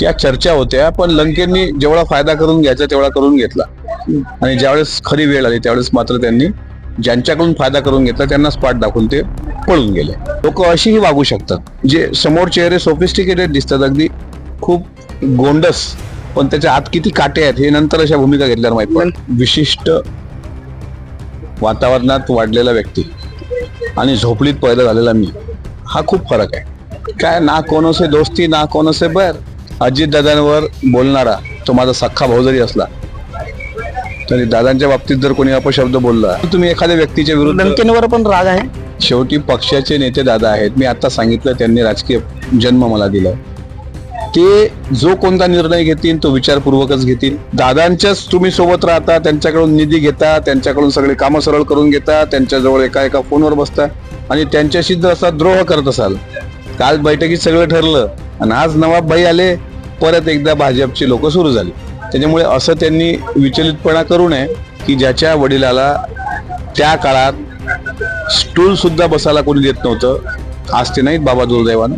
त्या चर्चा होत्या पण लंकेंनी जेवढा फायदा करून घ्यायचा तेवढा करून घेतला. आणि ज्यावेळेस खरी वेळ आली त्यावेळेस मात्र त्यांनी ज्यांच्याकडून फायदा करून घेतला त्यांना स्पॉट दाखवून ते पळून गेले. लोक अशीही वागू शकतात जे समोर चेहरे सोफिस्टिकेटेड दिसतात अगदी. खूप गोंडस पण त्याच्या आत किती काटे आहेत हे नंतर अशा भूमिका घेतल्यावर माहीत पण विशिष्ट वातावरणात वाढलेला व्यक्ती आणि झोपडीत पैदा झालेला मी हा खूप फरक आहे. काय ना कोण असे दोस्ती ना कोण असे बर. अजित दादांवर बोलणारा तो माझा सख्खा भाऊ जरी असला तरी दादांच्या बाबतीत जर कोणी अपशब्द बोलला तुम्ही एखाद्या व्यक्तीच्या विरुद्ध लंकेंवर पण राग आहे. शेवटी पक्षाचे नेते दादा आहेत. मी आता सांगितलं त्यांनी राजकीय जन्म मला दिला. ते जो कोणता निर्णय घेतील तो विचारपूर्वकच घेतील. दादांच्याच तुम्ही सोबत राहता त्यांच्याकडून निधी घेता त्यांच्याकडून सगळे कामं सरळ करून घेता त्यांच्याजवळ एका एका फोनवर बसता आणि त्यांच्याशी जर असा द्रोह करत असाल काल बैठकीत सगळं ठरलं आणि आज नवाबबाई आले परत एकदा भाजपची लोक सुरू झाली. त्याच्यामुळे असं त्यांनी विचलितपणा करू नये की ज्याच्या वडिलाला त्या काळात स्टूलसुद्धा बसायला कोणी देत नव्हतं. आज ते नाहीत बाबा दुर्दैवानं.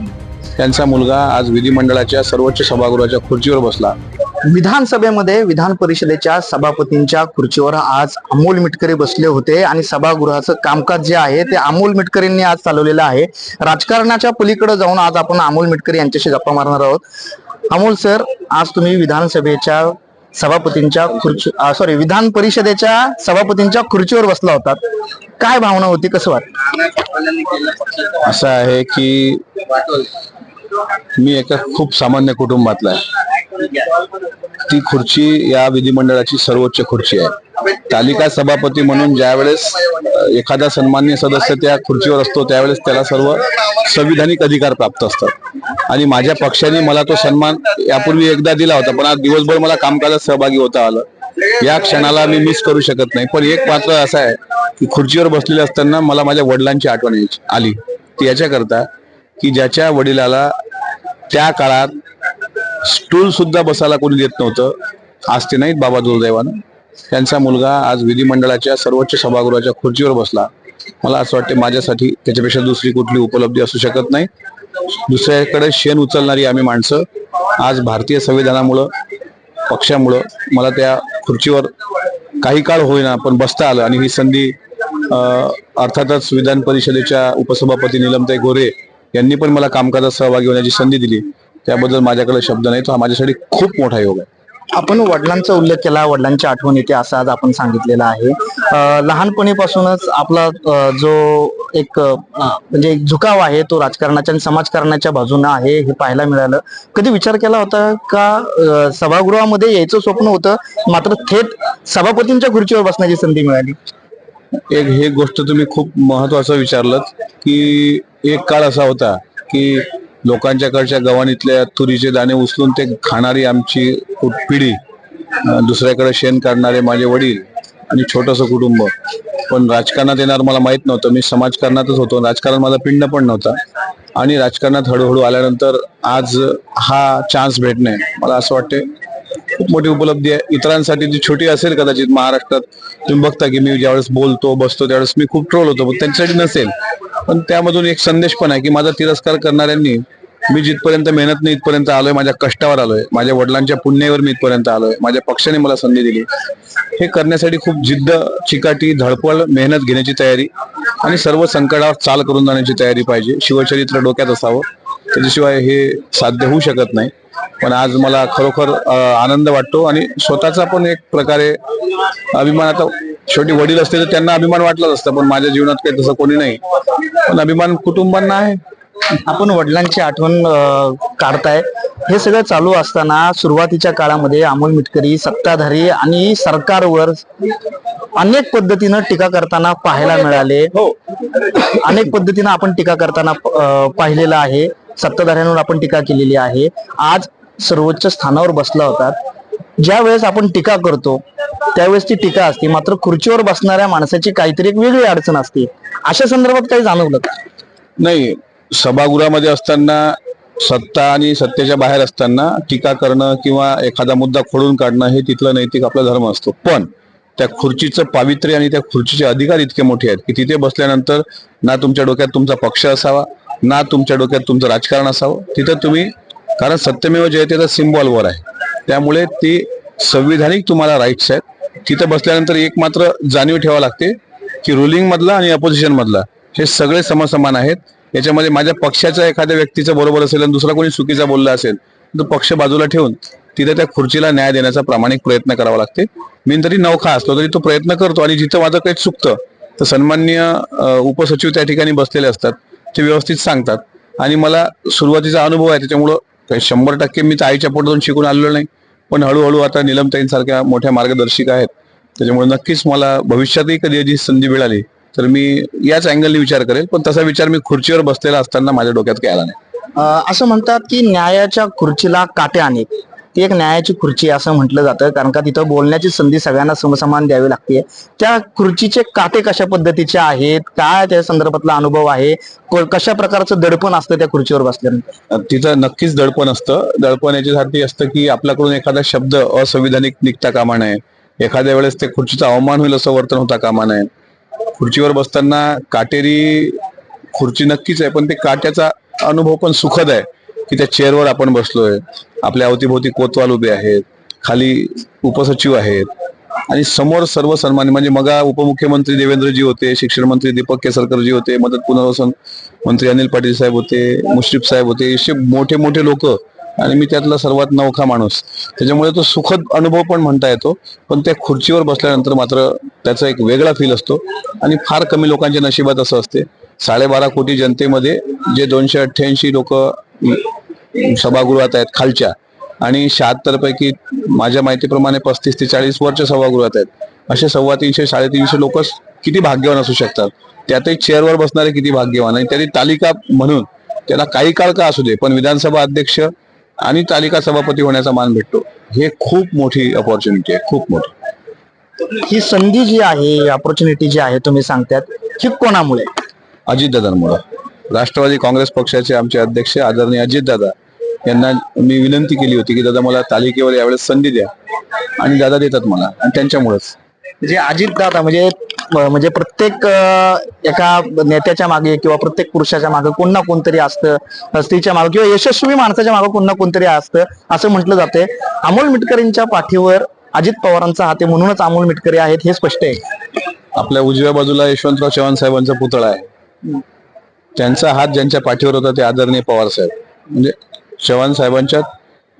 त्यांचा मुलगा आज विधिमंडळाच्या सर्वोच्च सभागृहाच्या खुर्चीवर बसला. विधानसभेमध्ये विधान परिषदेच्या सभापतींच्या खुर्चीवर आज अमोल मिटकरी बसले होते आणि सभागृहाचं कामकाज जे आहे ते अमोल मिटकरींनी आज चालवलेलं आहे. राजकारणाच्या पलीकडे जाऊन आज आपण अमोल मिटकरी यांच्याशी गप्पा मारणार आहोत. अमोल सर आज तुम्ही विधानसभेच्या सभापतींच्या खुर्ची सॉरी विधान परिषदेच्या सभापतींच्या खुर्चीवर बसला होता काय भावना होती? कसं वाट असं आहे की मी एका खूप सामान्य कुटुंबातला आहे. ती खुर्ची या विधिमंडळाची सर्वोच्च खुर्ची आहे. तालिका सभापती म्हणून ज्यावेळेस एखादा सन्मान्य सदस्य त्या खुर्चीवर असतो त्यावेळेस त्याला सर्व संविधानिक अधिकार प्राप्त असतात. आणि माझ्या पक्षाने मला तो सन्मान यापूर्वी एकदा दिला होता पण आज दिवसभर मला कामकाजात सहभागी होता आलं. या क्षणाला मी मिस करू शकत नाही. पण एक मात्र असं आहे की खुर्चीवर बसलेले असताना मला माझ्या वडिलांची आठवण यायची- आली. ती याच्याकरता की ज्याच्या वडिलाला त्या काळात स्टूल सुद्धा बसायला कोणी देत नव्हतं. आज ते नाहीत बाबा दुर्दैवानं. त्यांचा मुलगा आज विधिमंडळाच्या सर्वोच्च सभागृहाच्या खुर्चीवर बसला. मला असं वाटते माझ्यासाठी त्याच्यापेक्षा दुसरी कुठली उपलब्धी असू शकत नाही. दुसऱ्याकडे शेण उचलणारी आम्ही माणसं. आज भारतीय संविधानामुळं पक्षामुळं मला त्या खुर्चीवर काही काळ होईना पण बसता आलं. आणि ही संधी अर्थातच विधान परिषदेच्या उपसभापती निलमताई गोरे यांनी पण मला कामकाजात सहभागी होण्याची संधी दिली. त्याबद्दल माझ्याकडे शब्द नाही तो हा माझ्यासाठी खूप मोठा योग आहे. आपण वडिलांचा उल्लेख केला वडिलांची आठवण येते असं आज आपण सांगितलेलं आहे. लहानपणीपासूनच आपला जो एक म्हणजे एक झुकाव आहे तो राजकारणाच्या आणि समाजकारणाच्या बाजूने आहे हे पाहायला मिळालं. कधी विचार केला होता का सभागृहामध्ये यायचं स्वप्न होतं मात्र थेट सभापतींच्या खुर्चीवर बसण्याची संधी मिळाली? एक हे गोष्ट तुम्ही खूप महत्वाचं विचारलं की एक काळ असा होता की लोकांच्याकडच्या गव्हाणीतल्या तुरीचे दाणे उचलून ते खाणारी आमची पिढी दुसऱ्याकडे शेण काढणारे माझे वडील आणि छोटंसं कुटुंब. पण राजकारणात येणार मला माहीत नव्हतं. मी समाजकारणातच होतो. राजकारण माझा पिंड पण नव्हता. आणि राजकारणात हळूहळू आल्यानंतर आज हा चान्स भेटणे मला असं वाटते. खूप मोठी उपलब्धी आहे. इतरांसाठी जी छोटी असेल कदाचित महाराष्ट्रात. तुम्ही बघता की मी ज्यावेळेस बोलतो बसतो त्यावेळेस मी खूप ट्रोल होतो. पण त्यांच्यासाठी नसेल. पण त्यामधून एक संदेश पण आहे की माझा तिरस्कार करणाऱ्यांनी मी जिथपर्यंत मेहनत नाही इथपर्यंत आलोय माझ्या कष्टावर आलोय माझ्या वडिलांच्या पुण्यावर मी इथपर्यंत आलोय माझ्या पक्षाने मला संधी दिली. हे करण्यासाठी खूप जिद्द चिकाटी धडपड मेहनत घेण्याची तयारी आणि सर्व संकटावर चाल करून जाण्याची तयारी पाहिजे. शिवचरित्र डोक्यात असावं. त्याच्याशिवाय हे साध्य होऊ शकत नाही. पण आज मला खरोखर आनंद वाटतो आणि स्वतःचा पण एक प्रकारे अभिमानाचा शेवटी वडील असते तर त्यांना अभिमान वाटलाच असतं पण माझ्या जीवनात काही तसं कोणी नाही. पण अभिमान कुटुंबांना आहे. आपण वडिलांची आठवण अं, काढताय. हे सगळं चालू असताना सुरुवातीच्या काळामध्ये अमोल मिटकरी सत्ताधारी आणि सरकारवर अनेक पद्धतीनं टीका करताना पाहायला मिळाले. हो. अनेक पद्धतीनं आपण टीका करताना अं, पाहिलेलं आहे. सत्ताधाऱ्यांवर आपण टीका केलेली आहे. आज सर्वोच्च स्थानावर बसला होता ज्या वेळेस आपण टीका करतो त्यावेळेस ती टीका असते. मात्र खुर्चीवर बसणाऱ्या माणसाची काहीतरी एक वेगळी अडचण असते. अशा संदर्भात काही जाणवलं का? नाही. सभागृहामध्ये असताना सत्ता आणि सत्तेच्या बाहेर असताना टीका करणं किंवा एखादा मुद्दा खोडून काढणं हे तिथलं नैतिक आपला धर्म असतो. पण त्या खुर्चीचं पावित्र्य आणि त्या खुर्चीचे अधिकार इतके मोठे आहेत की तिथे बसल्यानंतर ना तुमच्या डोक्यात तुमचा पक्ष असावा ना तुमच्या डोक्यात तुमचं राजकारण असावं. तिथं तुम्ही कारण सत्यमेव जयतेचा सिम्बॉलवर आहे. त्यामुळे ते संविधानिक तुम्हाला राईट्स आहेत. तिथं बसल्यानंतर एक मात्र जाणीव ठेवावं लागते की रुलिंग मधला आणि अपोजिशन मधला हे सगळे समसमान आहेत. याच्यामध्ये माझ्या पक्षाच्या एखाद्या व्यक्तीचं बरोबर असेल आणि दुसरा कोणी चुकीचा बोलला असेल तर पक्ष बाजूला ठेवून तिथे त्या खुर्चीला न्याय देण्याचा प्रामाणिक प्रयत्न करावा लागते. मी तरी नौखा असलो तरी तो प्रयत्न करतो आणि जिथं माझं काही चुकतं तर सन्मान्य उपसचिव त्या ठिकाणी बसलेले असतात. ते व्यवस्थित सांगतात. आणि मला सुरुवातीचा अनुभव आहे त्याच्यामुळं काही शंभर टक्के मी तर आईच्या पोटातून शिकून आलेलो नाही. पण हळूहळू आता निलमताईंसारख्या मोठ्या मार्गदर्शिका आहेत. त्याच्यामुळे नक्कीच मला भविष्यातही कधी याची संधी मिळाली तर मी याच अँगलने विचार करेल. पण तसा विचार मी खुर्चीवर बसलेला असताना माझ्या डोक्यात काही आला नाही. असं म्हणतात की न्यायाच्या खुर्चीला काटे अनेक ती एक न्यायाची खुर्ची असं म्हटलं जातं कारण का तिथं बोलण्याची संधी सगळ्यांना समसमान द्यावी लागते. त्या खुर्चीचे काटे कशा पद्धतीचे आहेत? काय त्या संदर्भातला अनुभव आहे? कशा प्रकारचं दडपण असतं त्या खुर्चीवर बसल्यानंतर तिथं नक्कीच दडपण असतं. दडपण याच्यासाठी असतं की आपल्याकडून एखादा शब्द असंविधानिक निघता कामा नये. एखाद्या वेळेस ते खुर्चीचा अवमान होईल असं वर्तन होता कामा नये. खुर्चीवर बसताना काटेरी खुर्ची नक्कीच आहे पण ते काट्याचा अनुभव पण सुखद आहे. की त्या चेअरवर आपण बसलोय. आपल्या अवतीभोवती कोतवाल उभे आहेत. खाली उपसचिव आहेत. आणि समोर सर्व सन्मान म्हणजे मगा उपमुख्यमंत्री देवेंद्रजी होते शिक्षण मंत्री दीपक केसरकरजी होते मदत पुनर्वसन मंत्री अनिल पाटील साहेब होते मुश्रीफ साहेब होते असे मोठे मोठे लोक. आणि मी त्यातला सर्वात नवखा माणूस. त्याच्यामुळे तो सुखद अनुभव पण म्हणता येतो पण त्या खुर्चीवर बसल्यानंतर मात्र त्याचा एक वेगळा फील असतो. आणि फार कमी लोकांच्या नशिबात असं असते. साडेबारा कोटी जनतेमध्ये जे दोनशे अठ्ठ्याऐंशी लोक सभागृहात आहेत खालच्या. आणि शहात्तर पैकी माझ्या माहितीप्रमाणे पस्तीस ते चाळीस वरच्या सभागृहात आहेत. असे सव्वा तीनशे साडेतीनशे लोक किती भाग्यवान असू शकतात? त्यातही चेअरवर बसणारे किती भाग्यवान? आणि त्याची तालिका म्हणून त्याला काही काळ का असू दे पण विधानसभा अध्यक्ष आणि तालिका सभापती होण्याचा मान भेटतो. हे खूप मोठी अपॉर्च्युनिटी आहे खूप मोठी. ही संधी जी आहे ऑपॉर्च्युनिटी जी आहे तुम्ही सांगतात ही कोणामुळे? अजितदादांमुळे. राष्ट्रवादी काँग्रेस पक्षाचे आमचे अध्यक्ष आदरणीय अजितदादा यांना मी विनंती केली होती की दादा मला तालिकेवर यावेळेस संधी द्या. आणि दादा देतात मला. आणि त्यांच्यामुळेच. म्हणजे अजित दादा म्हणजे म्हणजे प्रत्येक एका नेत्याच्या मागे किंवा प्रत्येक पुरुषाच्या मागे कोण ना कोणतरी असतं स्त्रीच्या मागे किंवा यशस्वी माणसाच्या मागे कोण ना कोणतरी असतं असं म्हटलं जाते. अमोल मिटकरींच्या पाठीवर अजित पवारांचा हात आहे म्हणूनच अमोल मिटकरी आहेत हे स्पष्ट आहे. आपल्या उजव्या बाजूला यशवंतराव चव्हाण साहेबांचा पुतळा आहे. त्यांचा हात ज्यांच्या पाठीवर होता ते आदरणीय पवार साहेब. म्हणजे चव्हाण साहेबांच्या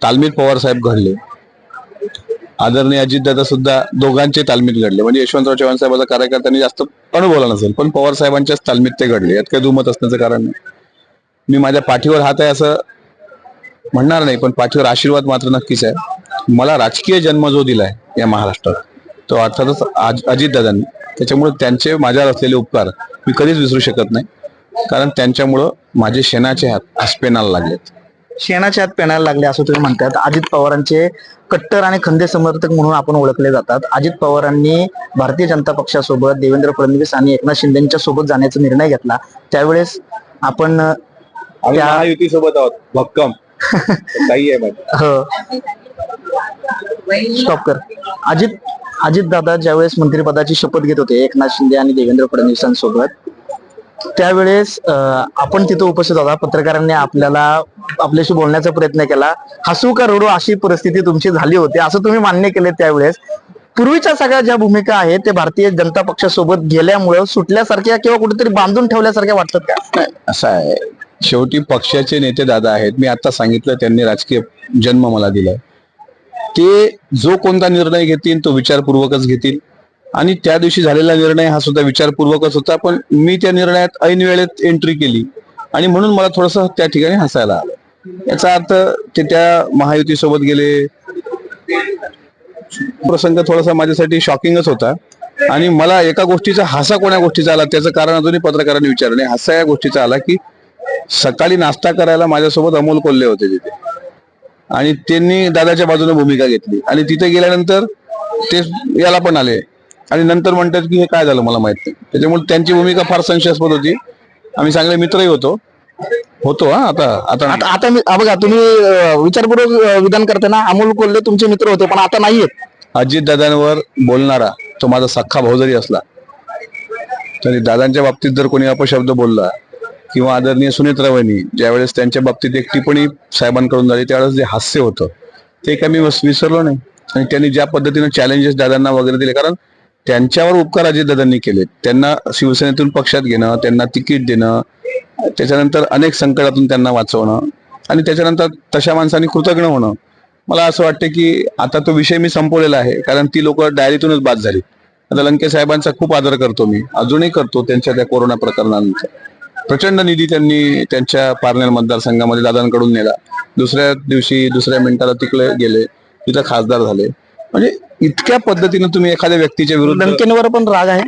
तालमीत पवार साहेब घडले. आदरणीय अजितदादा सुद्धा दोघांचे तालमीत घडले. म्हणजे यशवंतराव चव्हाण साहेबाचा कार्यकर्त्यांनी जास्त अनुभवला नसेल पण पवार साहेबांच्याच तालमीत ते घडले. यात काही दुमत असण्याचं कारण नाही. मी माझ्या पाठीवर हात आहे असं म्हणणार नाही पण पाठीवर आशीर्वाद मात्र नक्कीच आहे. मला राजकीय जन्म जो दिलाय या महाराष्ट्रात तो अर्थातच आज- अजितदादांनी. त्याच्यामुळे त्यांचे माझ्यावर असलेले उपकार मी कधीच विसरू शकत नाही. कारण त्यांच्यामुळं माझे शेणाचे हात आस्पेनाला लागलेत. शेणाच्या हात पेणायला लागले असं तुम्ही म्हणतात अजित पवारांचे कट्टर आणि खंदे समर्थक म्हणून आपण ओळखले जातात. अजित पवारांनी भारतीय जनता पक्षासोबत देवेंद्र फडणवीस आणि एकनाथ शिंदेच्या सोबत जाण्याचा निर्णय घेतला. त्यावेळेस आपण अं, आम्ही त्या- महायुती सोबत आहोत. भक्कम. काही आहे स्टॉप कर. अजित अजित दादा ज्यावेळेस मंत्रिपदाची शपथ घेत होते एकनाथ शिंदे आणि देवेंद्र फडणवीसांसोबत त्यावेळेस आपण तिथे उपस्थित होता. पत्रकारांनी आपल्याला आपल्याशी बोलण्याचा प्रयत्न केला. हसू का रडू अशी परिस्थिती तुमची झाली होती असं तुम्ही मान्य केले त्यावेळेस. पूर्वीच्या सगळ्या ज्या भूमिका आहेत ते भारतीय जनता पक्षासोबत गेल्यामुळं सुटल्यासारख्या किंवा कुठेतरी बांधून ठेवल्यासारख्या वाटतात का? असं आहे. शेवटी पक्षाचे नेते दादा आहेत. मी आता सांगितलं त्यांनी राजकीय जन्म मला दिलाय. ते जो कोणता निर्णय घेतील तो विचारपूर्वकच घेतील. आणि त्या दिवशी झालेला निर्णय हा सुद्धा विचारपूर्वकच होता पण मी त्या निर्णयात ऐनवेळेत एंट्री केली. आणि म्हणून मला थोडस त्या ठिकाणी हसायला आलं. याचा अर्थ ते त्या महायुती सोबत गेले. प्रसंग थोडासा माझ्यासाठी शॉकिंगच होता. आणि मला एका गोष्टीचा हसा कोण्या गोष्टीचा आला त्याचं कारण अजूनही पत्रकारांनी विचारलं नाही. हसा या गोष्टीचा आला की सकाळी नाश्ता करायला माझ्यासोबत अमोल कोल्हे होते तिथे. आणि त्यांनी दादाच्या बाजूने भूमिका घेतली. आणि तिथे गेल्यानंतर ते याला पण आले. आणि नंतर म्हणतात की हे काय झालं मला माहीत नाही. त्याच्यामुळे त्यांची भूमिका फार संशयास्पद होती. आम्ही चांगले मित्रही होतो. होतो हा आता आता. आता आता मी हा बघा तुम्ही अं, विचारपूर्वक अं, विधान करताना अमोल कोल्हे तुमचे मित्र होते पण आता नाहीयेत. अजित दादांवर बोलणारा तो माझा सख्खा भाऊ जरी असला तरी दादांच्या बाबतीत जर कोणी अपशब्द बोलला किंवा आदरणीय सुनेत्रा वहिनी ज्यावेळेस त्यांच्या बाबतीत एक टिप्पणी साहेबांकडून झाली त्यावेळेस जे हास्य होतं ते काय मी वस- विसरलो नाही. आणि त्यांनी ज्या पद्धतीनं चॅलेंजेस दादांना वगैरे दिले कारण त्यांच्यावर उपकार अजितदादांनी केले त्यांना शिवसेनेतून पक्षात घेणं त्यांना तिकीट देणं त्याच्यानंतर अनेक संकटातून त्यांना वाचवणं आणि त्याच्यानंतर तशा माणसांनी कृतज्ञ होणं. मला असं वाटतं की आता तो विषय मी संपवलेला आहे कारण ती लोक डायरीतूनच बाद झाली आता लंके साहेबांचा खूप आदर करतो मी. अजूनही करतो त्यांच्या त्या कोरोना प्रकरणांचा. प्रचंड निधी त्यांनी त्यांच्या पारनेर मतदारसंघामध्ये दादांकडून नेला. दुसऱ्या दिवशी दुसऱ्या मिनिटाला तिकडे गेले. तिथं खासदार झाले. म्हणजे इतक्या पद्धतीनं तुम्ही एखाद्या व्यक्तीच्या विरुद्ध लंकेंवर पण राग आहे.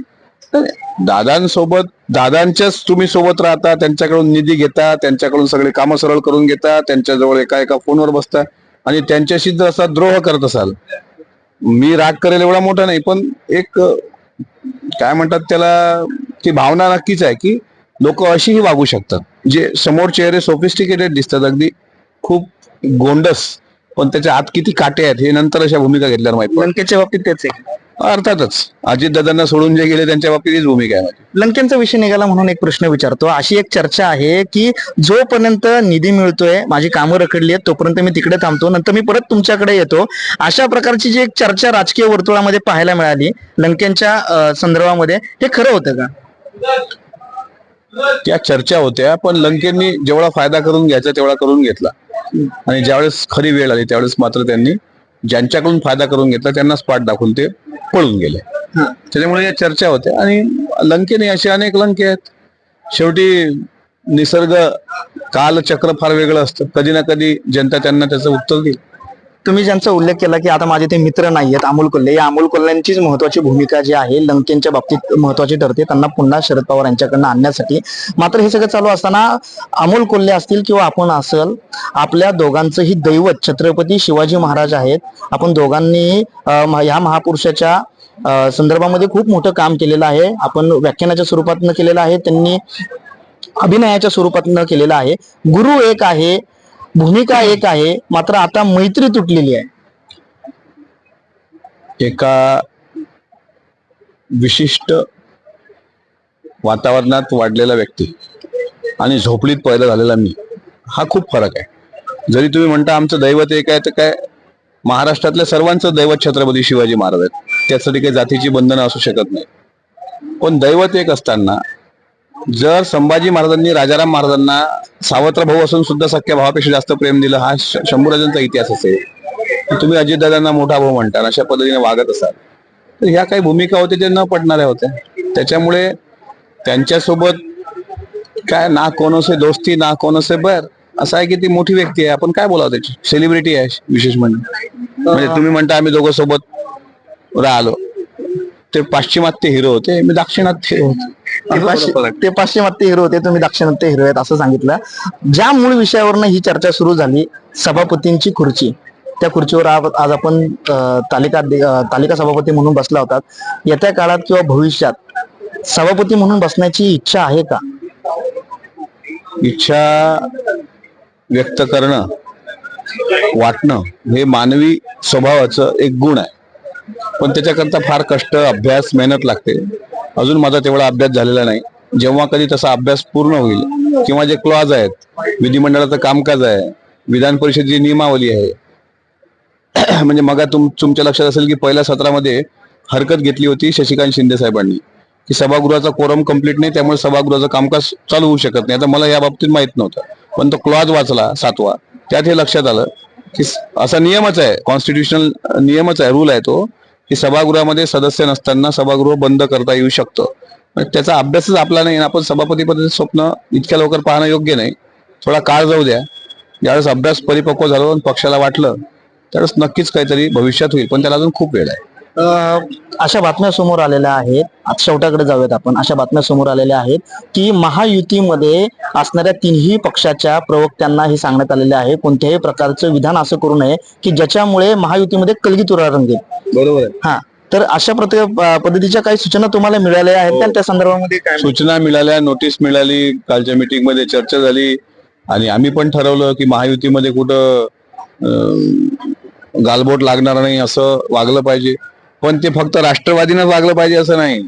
दादांसोबत दादांच्याच तुम्ही सोबत राहता त्यांच्याकडून निधी घेता त्यांच्याकडून सगळे कामं सरळ करून घेता त्यांच्याजवळ एका एका फोनवर बसता आणि त्यांच्याशी जर असा द्रोह करत असाल मी राग करेल एवढा मोठा नाही पण एक काय म्हणतात त्याला ती भावना नक्कीच आहे की लोक अशीही वागू शकतात. जे समोर चेहरे सोफिस्टिकेटेड दिसतात. अगदी खूप गोंडस पण त्याच्या आत किती काटे आहेत हे नंतर अशा भूमिका घेतल्यावर माहीत लंकेच्या बाबतीत तेच आहे. अर्थातच अजितदादांना सोडून जे गेले त्यांच्या बाबतीत हीच भूमिका आहे माझी. लंकेंचा विषय निघाला म्हणून एक प्रश्न विचारतो. अशी एक चर्चा आहे की जोपर्यंत निधी मिळतोय माझी कामं रखडली आहेत तोपर्यंत मी तिकडे थांबतो नंतर मी परत तुमच्याकडे येतो. अशा प्रकारची जी एक चर्चा राजकीय वर्तुळामध्ये पाहायला मिळाली लंकेंच्या अं, संदर्भामध्ये हे खरं होतं का? त्या चर्चा होत्या पण लंकेंनी जेवढा फायदा करून घ्यायचा तेवढा करून घेतला. आणि ज्यावेळेस खरी वेळ आली त्यावेळेस मात्र त्यांनी ज्यांच्याकडून फायदा करून घेतला त्यांना स्पाट दाखवून ते पळून गेले. त्याच्यामुळे या चर्चा होत्या. आणि लंकेने असे अनेक लंके आहेत. शेवटी निसर्ग कालचक्र फार वेगळं असतं. कधी ना कधी जनता त्यांना त्याचं उत्तर देईल. तुम्ही ज्यांचा उल्लेख केला की आता माझे ते मित्र नाहीयेत अमोल कोल्हे. या अमोल कोल्ह्यांचीच महत्वाची भूमिका जी आहे लंकेंच्या बाबतीत महत्वाची ठरते. त्यांना पुन्हा शरद पवार यांच्याकडनं आणण्यासाठी. मात्र हे सगळं चालू असताना अमोल कोल्हे असतील किंवा आपण असल आपल्या दोघांचंही दैवत छत्रपती शिवाजी महाराज आहेत. आपण दोघांनी ह्या महापुरुषाच्या संदर्भामध्ये खूप मोठं काम केलेलं आहे. आपण व्याख्यानाच्या स्वरूपातनं केलेलं आहे. त्यांनी अभिनयाच्या स्वरूपातनं केलेलं आहे. गुरु एक आहे. भूमिका एक आहे मात्र आता मैत्री तुटलेली आहे. एका विशिष्ट वातावरणात वाढलेला व्यक्ती आणि झोपडीत पैदा झालेला मी हा खूप फरक आहे. जरी तुम्ही म्हणता आमचं दैवत एक आहे तर काय महाराष्ट्रातल्या सर्वांचं दैवत छत्रपती शिवाजी महाराज आहेत. त्यासाठी काही जातीची बंधनं असू शकत नाही. पण दैवत एक असताना जर संभाजी महाराजांनी राजाराम महाराजांना सावत्र भाऊ असून सुद्धा सख्या भावापेक्षा जास्त प्रेम दिलं हा शंभूराजांचा इतिहास असेल. तुम्ही अजितदादांना मोठा भाऊ म्हणता अशा पद्धतीने वागत असाल. तर ह्या काही भूमिका होत्या त्या न पटणाऱ्या होत्या. त्याच्यामुळे त्यांच्यासोबत काय ना कोणसे दोस्ती ना कोणसे बर असं आहे की ती मोठी व्यक्ती आहे. आपण काय बोलावं त्याची? सेलिब्रिटी आहे विशेष म्हणजे. म्हणजे तुम्ही म्हणता आम्ही दोघं सोबत राहिलो. ते पाश्चिमात्य हिरो होते मी दाक्षिणात्य होते. ते पाश्चि- ते पाश्चिमात्य हिरो होते तुम्ही दाक्षिणात्य हिरो आहेत असं सांगितलं. ज्या मूळ विषयावरनं ही चर्चा सुरू झाली सभापतींची खुर्ची. त्या खुर्चीवर आज आपण तालिका तालिका सभापती म्हणून बसला होतात येत्या काळात किंवा भविष्यात सभापती म्हणून बसण्याची इच्छा आहे का? इच्छा व्यक्त करणं वाटणं हे मानवी स्वभावाचं एक गुण आहे. पण त्याच्याकरता फार कष्ट अभ्यास मेहनत लागते. अजून माझा तेवढा अभ्यास झालेला नाही. जेव्हा कधी तसा अभ्यास पूर्ण होईल किंवा जे क्लॉज आहेत विधिमंडळाचं कामकाज आहे विधान परिषदेची नियमावली आहे म्हणजे मग तुम तुमच्या लक्षात असेल की पहिल्या सत्रामध्ये हरकत घेतली होती शशिकांत शिंदे साहेबांनी. की सभागृहाचा कोरम कंप्लीट नाही त्यामुळे सभागृहाचं कामकाज चालू होऊ शकत नाही. आता मला या बाबतीत माहीत नव्हतं. पण तो क्लॉज वाचला सातवा. त्यात हे लक्षात आलं की असा नियमच आहे कॉन्स्टिट्युशनल नियमच आहे रूल आहे तो. की सभागृहामध्ये सदस्य नसताना सभागृह बंद करता येऊ शकतं. त्याचा अभ्यासच आपला नाही आणि आपण सभापतीपदाचं स्वप्न इतक्या लवकर पाहणं योग्य नाही. थोडा काळ जाऊ द्या. ज्यावेळेस अभ्यास परिपक्व झालो आणि पक्षाला वाटलं त्यावेळेस नक्कीच काहीतरी भविष्यात होईल पण त्याला अजून खूप वेळ आहे. अशा बातम्या समोर आलेल्या आहेत. शेवटाकडे जाऊयात आपण. अशा बातम्या समोर आलेल्या आहेत की महायुतीमध्ये असणाऱ्या तिन्ही पक्षाच्या प्रवक्त्यांना हे सांगण्यात आलेले आहे. कोणत्याही प्रकारचं विधान असं करू नये की ज्याच्यामुळे महायुतीमध्ये कलगीतुरा रंगेल बरोबर हा. तर अशा प्रत्येक पद्धतीच्या काही सूचना तुम्हाला मिळाल्या आहेत का? त्या संदर्भामध्ये काय सूचना मिळाल्या नोटीस मिळाली कालच्या मीटिंगमध्ये चर्चा झाली आणि आम्ही पण ठरवलं की महायुतीमध्ये कुठं गालबोट लागणार नाही असं वागलं पाहिजे. पण ते फक्त राष्ट्रवादीनं वागलं पाहिजे असं नाही.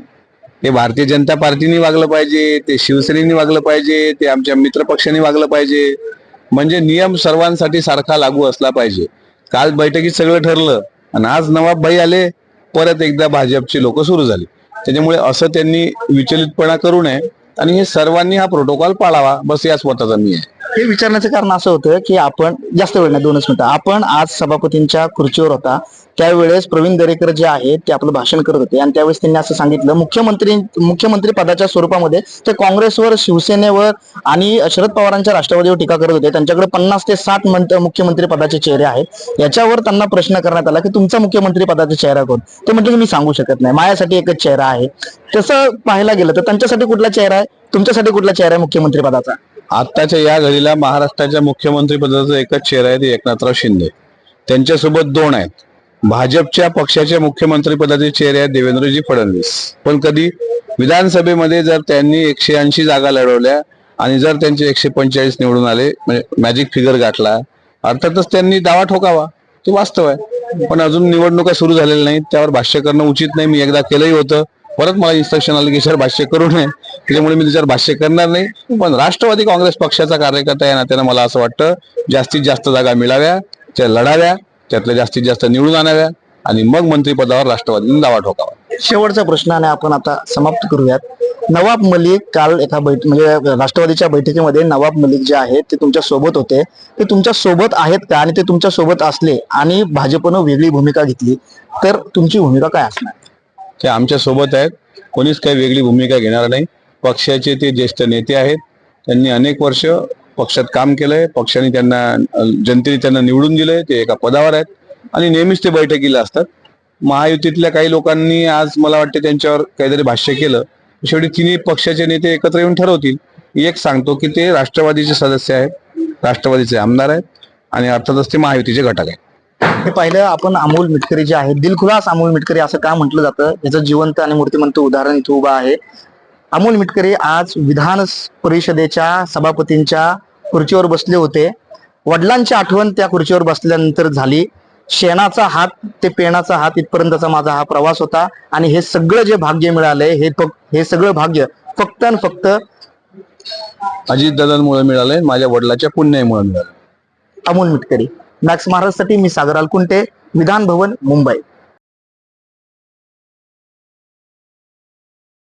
ते भारतीय जनता पार्टीने वागलं पाहिजे ते शिवसेनेने वागलं पाहिजे ते आमच्या मित्र पक्षाने वागलं पाहिजे. म्हणजे नियम सर्वांसाठी सारखा लागू असला पाहिजे. काल बैठकीत सगळं ठरलं आणि आज नवाबभाई आले परत एकदा भाजपची लोक सुरू झाली. त्याच्यामुळे असं त्यांनी विचलितपणा करू नये आणि हे सर्वांनी हा प्रोटोकॉल पाळावा. बस याच मताचा मी आहे हे विचारण्याचं कारण असं होतं की आपण जास्त वेळ नाही दोनच मिनिटं. आपण आज सभापतींच्या खुर्चीवर होता. त्यावेळेस प्रवीण दरेकर जे आहेत ते आपलं भाषण करत होते. आणि त्यावेळेस त्यांनी असं सांगितलं मुख्यमंत्री मुख्यमंत्री पदाच्या स्वरूपामध्ये ते काँग्रेसवर शिवसेनेवर आणि शरद पवारांच्या राष्ट्रवादीवर टीका करत होते. त्यांच्याकडे पन्नास ते साठ मंत्र मुख्यमंत्री पदाचे चेहरे आहेत. याच्यावर त्यांना प्रश्न करण्यात आला की तुमचा मुख्यमंत्री पदाचा चेहरा कोण? ते म्हणजे मी सांगू शकत नाही. माझ्यासाठी एकच चेहरा आहे. तसं पाहायला गेलं तर त्यांच्यासाठी कुठला चेहरा आहे? तुमच्यासाठी कुठला चेहरा आहे मुख्यमंत्री पदाचा? आत्ताच्या या घडीला महाराष्ट्राच्या मुख्यमंत्री पदाचा एकच चेहरा आहे ते एकनाथराव शिंदे. त्यांच्यासोबत दोन आहेत. भाजपच्या पक्षाच्या मुख्यमंत्री पदाचे चेहरे आहेत देवेंद्रजी फडणवीस. पण कधी विधानसभेमध्ये जर त्यांनी एकशे ऐंशी जागा लढवल्या आणि जर त्यांचे एकशे पंचेचाळीस निवडून आले म्हणजे मॅजिक फिगर गाठला अर्थातच त्यांनी दावा ठोकावा. ते वास्तव आहे. पण अजून निवडणुका सुरू झालेल्या नाहीत. त्यावर भाष्य करणं उचित नाही. मी एकदा केलंही होतं. परत मला इन्स्ट्रक्शन आलं की सर भाष्य करू नये. त्याच्यामुळे मी त्याच्यावर भाष्य करणार नाही. पण राष्ट्रवादी काँग्रेस पक्षाचा कार्यकर्ता या नात्यानं मला असं वाटतं जास्तीत जास्त जागा मिळाव्या त्या लढाव्या त्यातल्या जास्तीत जास्त निवडून आणाव्या आणि मग मंत्रिपदावर राष्ट्रवादीने दावा ठोकावा. शेवटचा प्रश्न आणि आपण आता समाप्त करूयात. नवाब मलिक काल एका बैठ म्हणजे राष्ट्रवादीच्या बैठकीमध्ये नवाब मलिक जे आहेत ते तुमच्यासोबत होते. ते तुमच्यासोबत आहेत का? आणि ते तुमच्यासोबत असले आणि भाजपनं वेगळी भूमिका घेतली तर तुमची भूमिका काय असणार? ते आमच्यासोबत आहेत. कोणीच काही वेगळी भूमिका घेणार नाही. पक्षाचे ते ज्येष्ठ नेते आहेत. त्यांनी अनेक वर्ष पक्षात काम केलंय. पक्षाने त्यांना जनतेने त्यांना निवडून दिलंय. ते एका पदावर आहेत. आणि नेहमीच ते बैठकीला असतात. महायुतीतल्या काही लोकांनी आज मला वाटते त्यांच्यावर काहीतरी भाष्य केलं. शेवटी तिन्ही पक्षाचे नेते एकत्र येऊन ठरवतील. एक सांगतो की ते राष्ट्रवादीचे सदस्य आहेत. राष्ट्रवादीचे आमदार आहेत. आणि अर्थातच ते महायुतीचे घटक आहेत. हे पाहिलं आपण अमोल मिटकरी जे आहेत दिलखुलास अमोल मिटकरी असं का म्हटलं जातं? याचं जिवंत आणि मूर्तिमंत उदाहरण इथं उभं आहे. अमोल मिटकरी आज विधान परिषदेच्या सभापतींच्या खुर्चीवर बसले होते. वडिलांची आठवण त्या खुर्चीवर बसल्यानंतर झाली. शेणाचा हात ते पेणाचा हात इथपर्यंतचा माझा हा प्रवास होता. आणि हे सगळं जे भाग्य मिळालंय हे हे सगळं भाग्य फक्त आणि फक्त अजितदादांमुळे मिळालंय माझ्या वडिलाच्या पुण्यामुळे मिळालं अमोल मिटकरी. मॅक्स महाराजसाठी मी सागर अलकुंटे विधान भवन मुंबई.